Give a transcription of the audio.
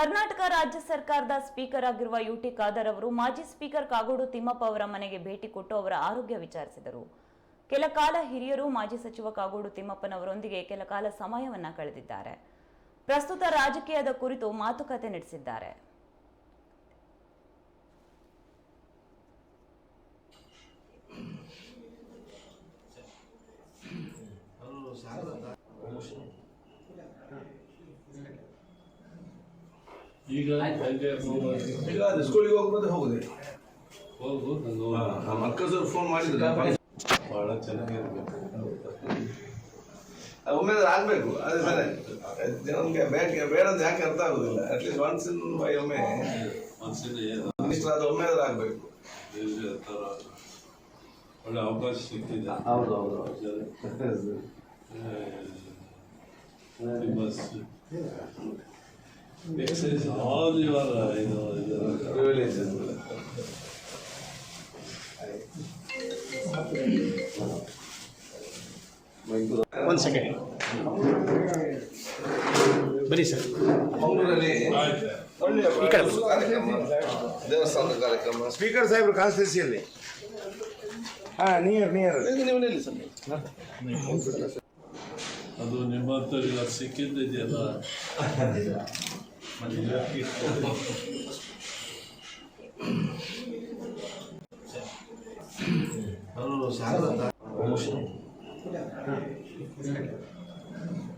ಕರ್ನಾಟಕ ರಾಜ್ಯ ಸರ್ಕಾರದ ಸ್ಪೀಕರ್ ಆಗಿರುವ ಯುಟಿ ಖಾದರ್ ಅವರು ಮಾಜಿ ಸ್ಪೀಕರ್ ಕಾಗೋಡು ತಿಮ್ಮಪ್ಪ ಅವರ ಮನೆಗೆ ಭೇಟಿ ಕೊಟ್ಟು ಅವರ ಆರೋಗ್ಯ ವಿಚಾರಿಸಿದರು ಕೆಲ ಕಾಲ ಹಿರಿಯರು ಮಾಜಿ ಸಚಿವ ಕಾಗೋಡು ತಿಮ್ಮಪ್ಪನವರೊಂದಿಗೆ ಕೆಲ ಕಾಲ ಸಮಯವನ್ನ ಕಳೆದಿದ್ದಾರೆ ಪ್ರಸ್ತುತ ರಾಜಕೀಯದ ಕುರಿತು ಮಾತುಕತೆ ನಡೆಸಿದ್ದಾರೆ ಈಗ ಹೇಗೆ ಹೋಗೋದು? ಈಗ ಅದು ಸ್ಕೂಲಿಗೆ ಹೋಗ್ಬೋದು ಹೋಗುದೇ? ಹೋಗ್ಬೋದು ನಮ್ಮ ಮಕ್ಕಳು ಫೋನ್ ಮಾಡಿದ್ರು ಬಹಳ ಚೆನ್ನಾಗಿರ್ಬೇಕು. ಒಮ್ಮೆ ಆಗ್ಬೇಕು ಅದೇ ಸರಿ. ಜನಕ್ಕೆ ಬೇಡ ಬೇಡ ಅಂತ ಯಾಕೆ ಅರ್ಥ ಆಗುದಿಲ್ಲ. At least once in by ಒಮ್ಮೆ ಮಿನಿಸ್ಟರ್ ಆದ ಒಮ್ಮೆ ಆದ್ರೂ ಆಗ್ಬೇಕು. ಬೇರೆ ಒಳ್ಳೆ ಅವಕಾಶ ಸಿಕ್ಕಿದೆ. ಹೌದು ಹೌದು ಒಂದು ಸೆಕೆಂಡ್ ಬನ್ನಿ ಸರ್ ಮಂಗಳೂರಲ್ಲಿ ದೇವಸ್ಥಾನದ ಕಾರ್ಯಕ್ರಮ. ಸ್ಪೀಕರ್ ಸಾಹೇಬ್ರು ಕಾನ್ಸ್ಟಿಟ್ಯೂನ್ಸಿಯಲ್ಲಿ ಹಾ ನಿಯರ್ ನಿಯರ್ ನೀವು ನಿಲ್ಲಿ ಸರ್ ಅದು ನಿಮ್ಮ ಹತ್ರ ಸಿಕ್ಕಿದ್ದಿದೆಯಲ್ಲ? ಅವರು